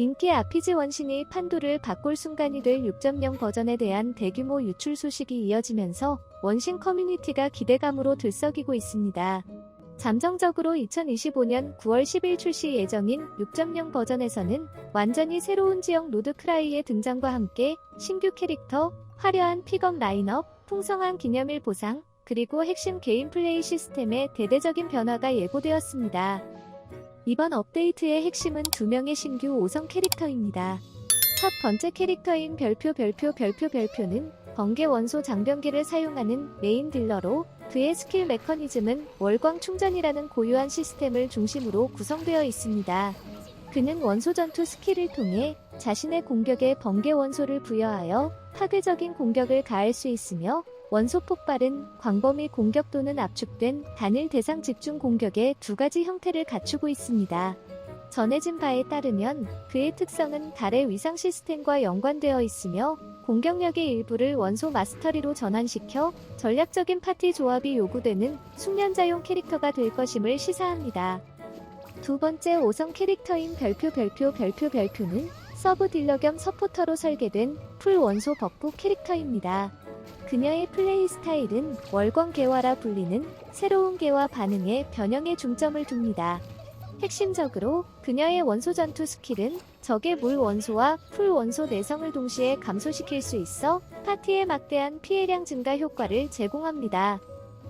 인기 RPG 원신이 판도를 바꿀 순간이 될 6.0 버전에 대한 대규모 유출 소식이 이어지면서 원신 커뮤니티가 기대감으로 들썩이고 있습니다. 잠정적으로 2025년 9월 10일 출시 예정인 6.0 버전에서는 완전히 새로운 지역 노드크라이의 등장과 함께 신규 캐릭터, 화려한 픽업 라인업, 풍성한 기념일 보상, 그리고 핵심 게임 플레이 시스템의 대대적인 변화가 예고되었습니다. 이번 업데이트의 핵심은 두 명의 신규 5성 캐릭터입니다. 첫 번째 캐릭터인 별표 별표 별표 별표는 번개 원소 장병기를 사용하는 메인 딜러로 그의 스킬 메커니즘은 월광 충전이라는 고유한 시스템을 중심으로 구성되어 있습니다. 그는 원소 전투 스킬을 통해 자신의 공격에 번개 원소를 부여하여 파괴적인 공격을 가할 수 있으며 원소 폭발은 광범위 공격 또는 압축된 단일 대상 집중 공격의 두 가지 형태를 갖추고 있습니다. 전해진 바에 따르면 그의 특성은 달의 위상 시스템과 연관되어 있으며 공격력의 일부를 원소 마스터리로 전환시켜 전략적인 파티 조합이 요구되는 숙련자용 캐릭터가 될 것임을 시사합니다. 두 번째 5성 캐릭터인 별표 별표 별표 별표는 서브 딜러 겸 서포터로 설계된 풀 원소 버프 캐릭터입니다. 그녀의 플레이 스타일은 월광 개화라 불리는 새로운 개화 반응에 변형에 중점을 둡니다. 핵심적으로 그녀의 원소 전투 스킬은 적의 물 원소와 풀 원소 내성을 동시에 감소시킬 수 있어 파티에 막대한 피해량 증가 효과를 제공합니다.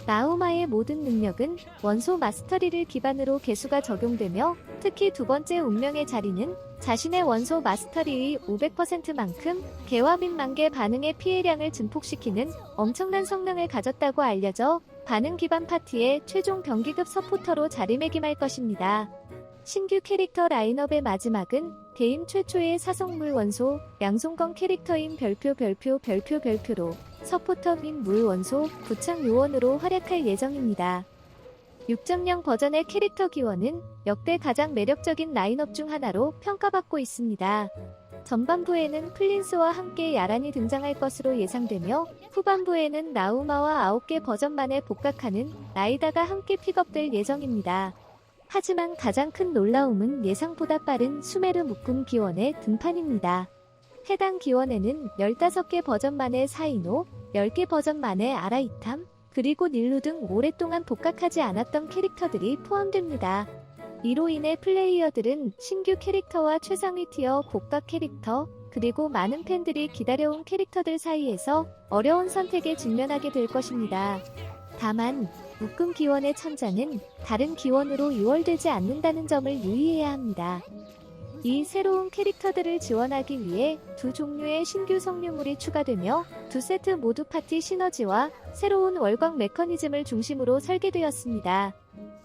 나우마의 모든 능력은 원소 마스터리를 기반으로 개수가 적용되며 특히 두 번째 운명의 자리는 자신의 원소 마스터리의 500%만큼 개화 및 만개 반응의 피해량을 증폭시키는 엄청난 성능을 가졌다고 알려져 반응 기반 파티의 최종 병기급 서포터로 자리매김할 것입니다. 신규 캐릭터 라인업의 마지막은 게임 최초의 사성물 원소 양손건 캐릭터인 별표 별표 별표 별표로 서포터 및물 원소 부착 요원으로 활약할 예정입니다. 6.0 버전의 캐릭터 기원은 역대 가장 매력적인 라인업 중 하나로 평가받고 있습니다. 전반부에는 플린스와 함께 야란이 등장할 것으로 예상되며 후반부에는 나우마와 9개 버전만에 복각하는 라이다가 함께 픽업될 예정입니다. 하지만 가장 큰 놀라움은 예상보다 빠른 수메르 묶음 기원의 등판입니다. 해당 기원에는 15개 버전만의 사이노, 10개 버전만의 아라이탐, 그리고 닐루 등 오랫동안 복각하지 않았던 캐릭터들이 포함됩니다. 이로 인해 플레이어들은 신규 캐릭터와 최상위 티어 고가 캐릭터, 그리고 많은 팬들이 기다려온 캐릭터들 사이에서 어려운 선택에 직면하게 될 것입니다. 다만, 묶음 기원의 천장은 다른 기원으로 유월되지 않는다는 점을 유의해야 합니다. 이 새로운 캐릭터들을 지원하기 위해 두 종류의 신규 성류물이 추가되며 두 세트 모두 파티 시너지와 새로운 월광 메커니즘을 중심으로 설계되었습니다.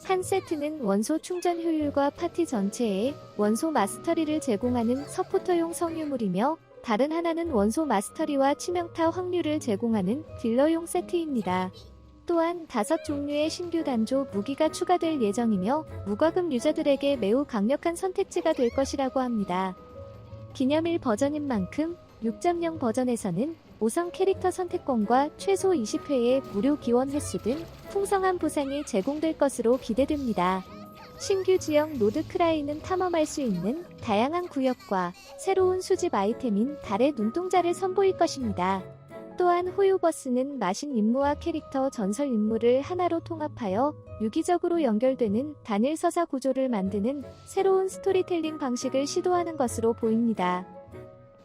한 세트는 원소 충전 효율과 파티 전체에 원소 마스터리를 제공하는 서포터용 성유물이며 다른 하나는 원소 마스터리와 치명타 확률을 제공하는 딜러용 세트입니다. 또한 다섯 종류의 신규 단조 무기가 추가될 예정이며 무과금 유저들에게 매우 강력한 선택지가 될 것이라고 합니다. 기념일 버전인 만큼 6.0 버전에서는 5성 캐릭터 선택권과 최소 20회의 무료 기원 횟수 등 풍성한 보상이 제공될 것으로 기대됩니다. 신규 지역 노드크라이는 탐험할 수 있는 다양한 구역과 새로운 수집 아이템인 달의 눈동자를 선보일 것입니다. 또한 호요버스는 마신 임무와 캐릭터 전설 임무를 하나로 통합하여 유기적으로 연결되는 단일 서사 구조를 만드는 새로운 스토리텔링 방식을 시도하는 것으로 보입니다.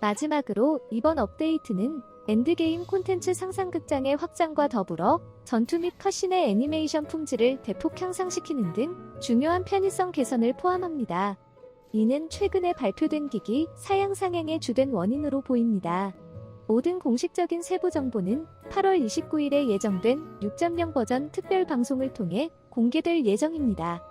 마지막으로 이번 업데이트는 엔드게임 콘텐츠 상상극장의 확장과 더불어 전투 및 컷신의 애니메이션 품질을 대폭 향상시키는 등 중요한 편의성 개선을 포함합니다. 이는 최근에 발표된 기기 사양 상향의 주된 원인으로 보입니다. 모든 공식적인 세부 정보는 8월 29일에 예정된 6.0 버전 특별 방송을 통해 공개될 예정입니다.